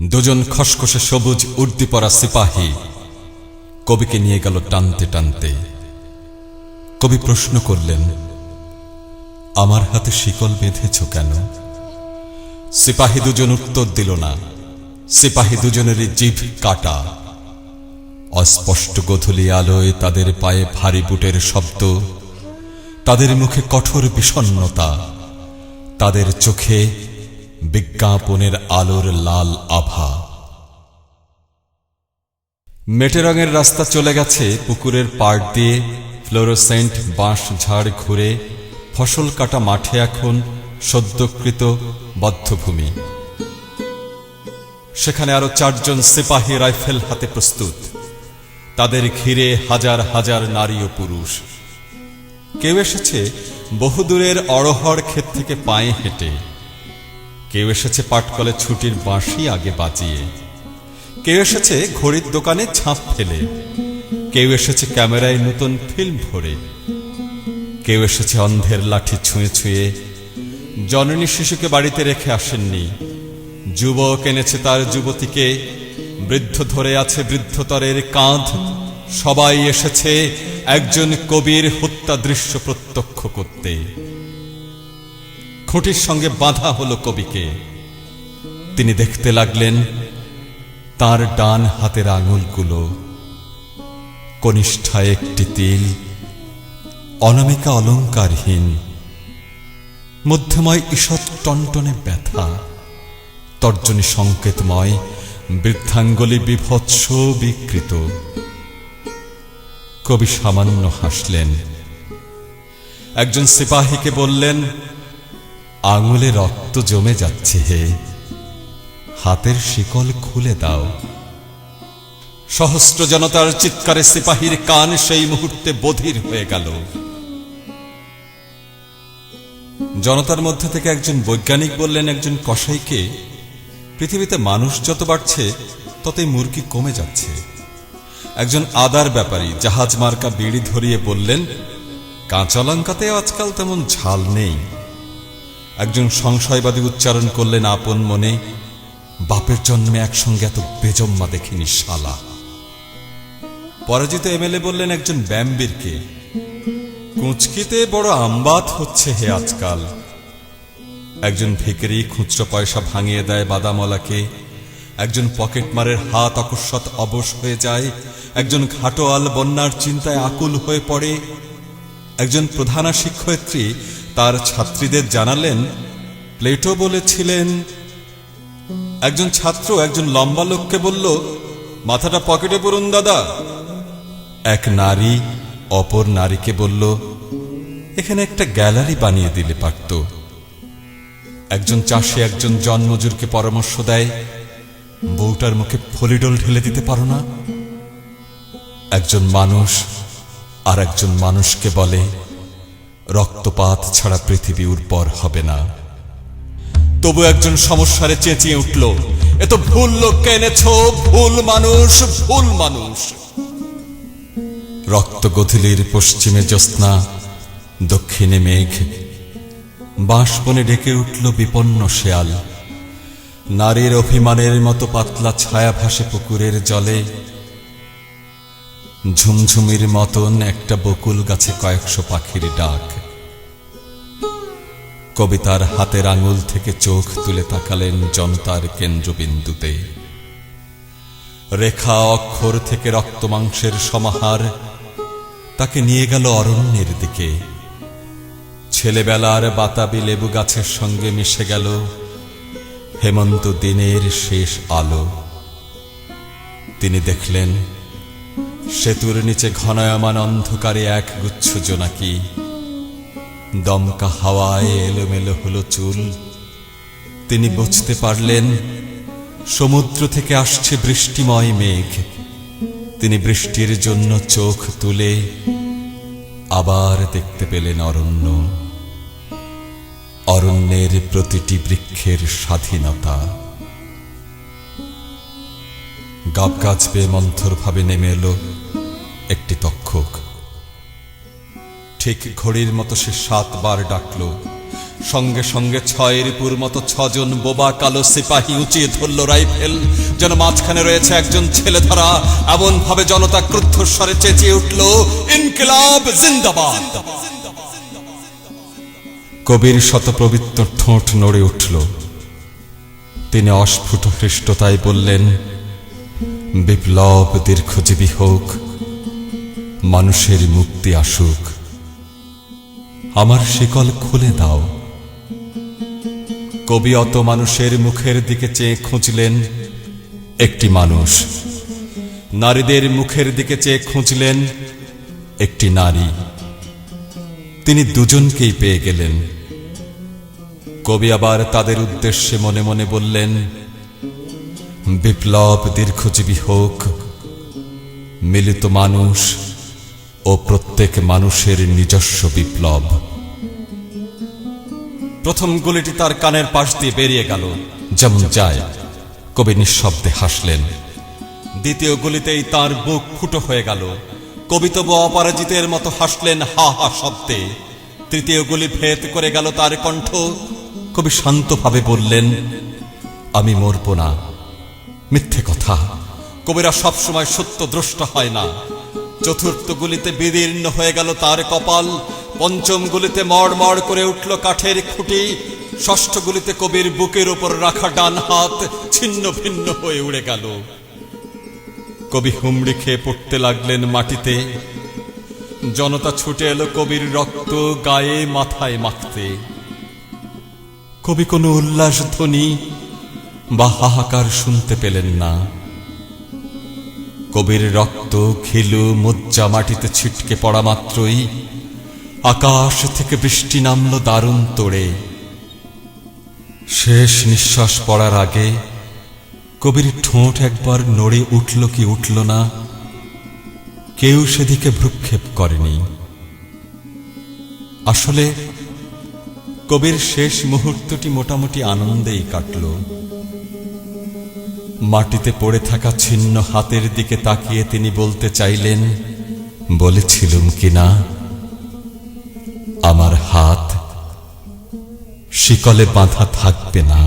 দুজন খসখসে সবুজ উর্দি পরা সিপাহী। কবিকে নিয়ে গেল টানতে টানতে। কবি প্রশ্ন করলেন, আমার হাতে শিকল বেঁধেছ কেন? সিপাহী দুজন উত্তর দিল না। সিপাহী দুজনেরই জিভ কাটা। অস্পষ্ট গধূলি আলোয় তাদের পায়ে ভারী বুটের শব্দ, তাদের মুখে কঠোর বিষণ্নতা তাদের চোখে বিজ্ঞাপনের আলোর লাল আভা। মেটে রঙের রাস্তা চলে গেছে, পুকুরের পাড় দিয়ে ফ্লোরোসেন্ট বাঁশ ঝাড় ঘুরে, ফসল কাটা মাঠে এখন সদ্যকৃত বদ্ধভূমি। সেখানে আরও চারজন সিপাহী রাইফেল হাতে প্রস্তুত। তাদের ঘিরে হাজার হাজার নারী ও পুরুষ। কেউ এসেছে বহুদূরের অড়হর ক্ষেত থেকে পায়ে হেঁটে। কেউ এসেছে পাটকলে ছুটির বাঁশি আগে বাজিয়ে। কেউ এসেছে ঘড়ির দোকানে ছাপ ফেলে। কেউ এসেছে ক্যামেরায় নতুন ফিল্ম ভরে। কেউ এসেছে অন্ধের লাঠি ছুঁয়ে ছুঁয়ে। জননী শিশুকে বাড়িতে রেখে আসেননি। যুবক এনেছে তার যুবতীকে। বৃদ্ধ ধরে আছে বৃদ্ধতরের কাঁধ। সবাই এসেছে একজন কবির হত্যা দৃশ্য প্রত্যক্ষ করতে। খুঁটির সঙ্গে বাঁধা হলো কবিকে। তিনি দেখতে লাগলেন তার ডান হাতের আঙুলগুলো। কনিষ্ঠা একটি তিল, অনামিকা অলঙ্কারহীন, মধ্যময় ঈষৎ টনটনে ব্যথা, তর্জনী সংকেতময়, বৃদ্ধাঙ্গলি বিভৎস বিকৃত। কবি সামান্য হাসলেন। একজন সিপাহীকে বললেন আঙুলে রক্ত জমে যাচ্ছে হে। হাতের শিকল খুলে দাও। সহস্র জনতার চিৎকারে সিপাহীর কান সেই মুহূর্তে বধির হয়ে গেল। জনতার মধ্যে থেকে একজন বৈজ্ঞানিক বললেন, একজন কসাইকে পৃথিবীতে মানুষ যত বাড়ছে, ততই মুরগি কমে যাচ্ছে। একজন আদার ব্যাপারী জাহাজ মার্কা বিড়ি ধরিয়ে বললেন, কাঁচা লঙ্কাতে আজকাল তেমন ঝাল নেই। একজন সংশয়বাদী উচ্চারণ করলেন, আপন মনে, বাপের জন্মে একসঙ্গে এত বেজম্মা দেখিনি শালা। পরাজিত এমএলএ বললেন, একজন ব্যাম্বিরকে, কুঁচকিতে বড় আমবাত হচ্ছে হে আজকাল। একজন ভিকেরি খুচরো পয়সা ভাঙিয়ে দেয় বাদামলাকে একজন পকেটমারের হাত অকস্মাৎ অবশ হয়ে যায়, একজন ঘাটোয়াল বন্যার চিন্তায় আকুল হয়ে পড়ে একজন প্রধানা শিক্ষয়িত্রী তার ছাত্রীদের জানালেন, প্লেটো বলেছিলেন, একজন ছাত্র একজন লম্বা লোককে বলল, মাথাটা পকেটে পড়ুন, দাদা এক নারী অপর নারীকে বলল, এখানে একটা গ্যালারি বানিয়ে দিলে পারত। একজন চাষি একজন জন্মজুরকে পরামর্শ দেয়, বউটার মুখে ফলিডল ঢেলে দিতে পারো না। একজন মানুষ আর একজন মানুষকে বলে, রক্তপাত ছাড়া পৃথিবী উর্বর হবে না। তবু একজন সমস্যারে চেঁচিয়ে উঠল, এ তো ভুল লোককে এনেছ, ভুল মানুষ ভুল মানুষ। রক্ত গথিলির পশ্চিমে জ্যোৎস্না, দক্ষিণে মেঘ। বাঁশবনে ডেকে উঠল বিপন্ন শেয়াল। নারীর অভিমানের মতো পাতলা ছায়া ভাসে পুকুরের জলে। ঝুমঝুমির মতন একটা বকুল গাছে কয়েকশো পাখির ডাক। কবিতার হাতের আঙুল থেকে চোখ তুলে তাকালেন জনতার কেন্দ্রবিন্দুতে। রেখা অক্ষর থেকে রক্তমাংসের সমাহার, তাকে নিয়ে গেল অরণ্যের দিকে। ছেলেবেলার বাতাবি লেবু গাছের সঙ্গে মিশে গেল হেমন্ত দিনের শেষ আলো। তিনি দেখলেন সেতুর নিচে ঘনায়মান অন্ধকারে এক গুচ্ছ জোনাকি। দমকা হাওয়ায় এলোমেলো হলো চুল। তিনি বুঝতে পারলেন, সমুদ্র থেকে আসছে বৃষ্টিময় মেঘ। তিনি বৃষ্টির জন্য চোখ তুলে আবার দেখতে পেলেন অরণ্য। অরণ্যের প্রতিটি বৃক্ষের স্বাধীনতা। গাব গাছ বেয়ে মন্থরভাবে নেমে এলো একটি তক্ষক। ঠিক ঘড়ির মতো সে সাতবার ডাকল। সঙ্গে সঙ্গে ছয়ের পুর মতো ছজন বোবা কালো সিপাহী উঁচিয়ে ধরল রাইফেল। যেন মাঝখানে রয়েছে একজন ছেলে ধরা এমন ভাবে জনতা ক্রুদ্ধ স্বরে চেঁচিয়ে উঠল, ইনকিলাব, জিন্দাবাদ! কবির শতপ্রবৃত্ত ঠোঁট নড়ে উঠল। তিনি অস্ফুট হৃষ্টতায় বললেন বিপ্লব দীর্ঘজীবী হোক, মানুষের মুক্তি আসুক। আমার শিকল খুলে দাও। কবি অত মানুষের মুখের দিকে চেয়ে খুঁজলেন, একটি মানুষ। নারীদের মুখের দিকে চেয়ে খুঁজলেন, একটি নারী। তিনি দুজনকেই পেয়ে গেলেন। কবি আবার তাদের উদ্দেশ্যে মনে মনে বললেন বিপ্লব দীর্ঘজীবী হোক, মিলিত মানুষ ও প্রত্যেক মানুষের নিজস্ব বিপ্লব। প্রথম গুলিটি তার কানের পাশ দিয়ে বেরিয়ে গেল, যেমন যায়, কবি নিঃশব্দে হাসলেন। দ্বিতীয় গুলিতেই তার বুক ফুটো হয়ে গেল। কবি তবু অপরাজিতের মতো হাসলেন, হা হা শব্দে। তৃতীয় গুলি ভেদ করে গেল তার কণ্ঠ। কবি শান্তভাবে বললেন, আমি মরব না। মিথ্যে কথা। কবিরা সবসময় সত্য দ্রষ্ট হয় না। চতুর্থ গুলিতে বিদীর্ণ হয়ে গেল তার কপাল। পঞ্চম গুলিতে মড়মড় করে উঠল কাঠের খুঁটি। ষষ্ঠ গুলিতে কবির বুকের উপর রাখা ডান হাত ছিন্ন ভিন্ন হয়ে উড়ে গেল। কবি হুমড়ি খেয়ে পড়তে লাগলেন মাটিতে। জনতা ছুটে এলো কবির রক্ত গায়ে মাথায় মাখতে। কবি কোনো উল্লাস ধ্বনি বা হাহাকার শুনতে পেলেন না। কবির রক্ত খেলু মজ্জা মাটিতে ছিটকে পড়া মাত্রই আকাশ থেকে বৃষ্টি নামল দারুণ তোড়ে। শেষ নিঃশ্বাস পড়ার আগে কবির ঠোঁট একবার নড়ে উঠল কি উঠল না, কেউ সেদিকে ভ্রুক্ষেপ করেনি। আসলে কবির শেষ মুহূর্তটি মোটামুটি আনন্দেই কাটল। মাটিতে পড়ে থাকা ছিন্ন হাতের দিকে তাকিয়ে তিনি বলতে চাইলেন, বলেছিলুম কিনা আমার হাত শিকলে বাঁধা থাকবে না।